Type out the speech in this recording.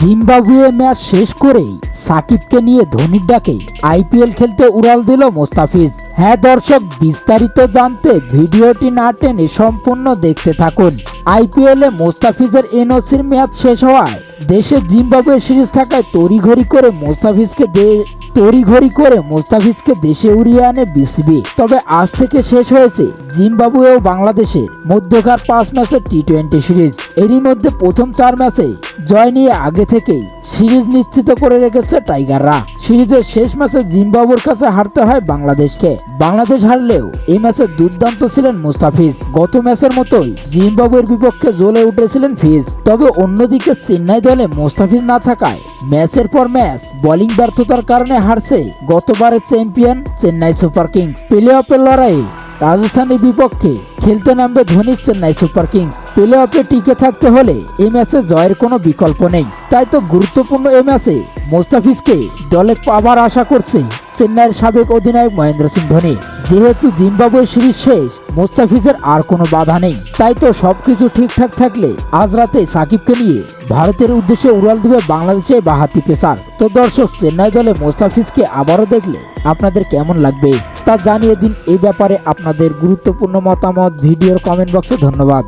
Zimbabwe match শেষ করেই সাকিবকে নিয়ে ধোনির ডাকে আইপিএল খেলতে উড়াল দিল মোস্তাফিজ। হ্যাঁ দর্শক, বিস্তারিত জানতে ভিডিওটি না টেনে সম্পূর্ণ দেখতে থাকুন। আইপিএলে মোস্তাফিজের এনওসির ম্যাচ শেষ হওয়ায় দেশে জিম্বাবুয়ে সিরিজ থাকায় তড়িঘড়ি করে মোস্তাফিজকে তড়িঘড়ি করে মোস্তাফিজকে দেশে উড়িয়ে আনে বিসিবি। তবে আজ থেকে শেষ হয়েছে জিম্বাবুয়ে ও বাংলাদেশের মধ্যকার পাঁচ ম্যাচের টি টোয়েন্টি সিরিজ। এরই মধ্যে প্রথম চার ম্যাচে জয় নিয়ে আগে থেকেই সিরিজ নিশ্চিত করে রেখেছে টাইগাররা। সিরিজের শেষ ম্যাচে জিম্বাবুর কাছে হারতে হয় বাংলাদেশকে। বাংলাদেশ হারলেও এই ম্যাচে দুর্দান্ত ছিলেন মুস্তাফিজ। গত ম্যাচের মতোই জিম্বাবুয়ের বিপক্ষে জ্বলে উঠেছিলেন ফিজ। তবে অন্যদিকে চেন্নাই দলে মোস্তাফিজ না থাকায় ম্যাচের পর ম্যাচ বোলিং ব্যর্থতার কারণে হারছে গতবারের champion Chennai Super Kings. Play অফের লড়াইয়ে রাজস্থানের বিপক্ষে খেলতে নামবে ধোনির চেন্নাই সুপার কিংস। প্লে অফে টিকে থাকতে হলে এই ম্যাচে জয়ের কোনো বিকল্প নেই। তাই তো গুরুত্বপূর্ণ এই ম্যাচে মোস্তাফিজকে দলে পাবার আশা করছে চেন্নাইয়ের সাবেক অধিনায়ক মহেন্দ্র সিং ধোনি। যেহেতু জিম্বাবুয়ে সিরিজ শেষ, মোস্তাফিজের আর কোনো বাধা নেই। তাই তো সবকিছু ঠিকঠাক থাকলে আজ রাতে সাকিবকে নিয়ে ভারতের উদ্দেশ্যে উড়াল দেবে বাংলাদেশের বাহাতি পেসার। তো দর্শক, চেন্নাই দলে মোস্তাফিজকে আবারও দেখলে আপনাদের কেমন লাগবে? তা জানিয়ে দিন। এই ব্যাপারে আপনাদের গুরুত্বপূর্ণ মতামত ভিডিওর কমেন্ট বক্সে ধন্যবাদ।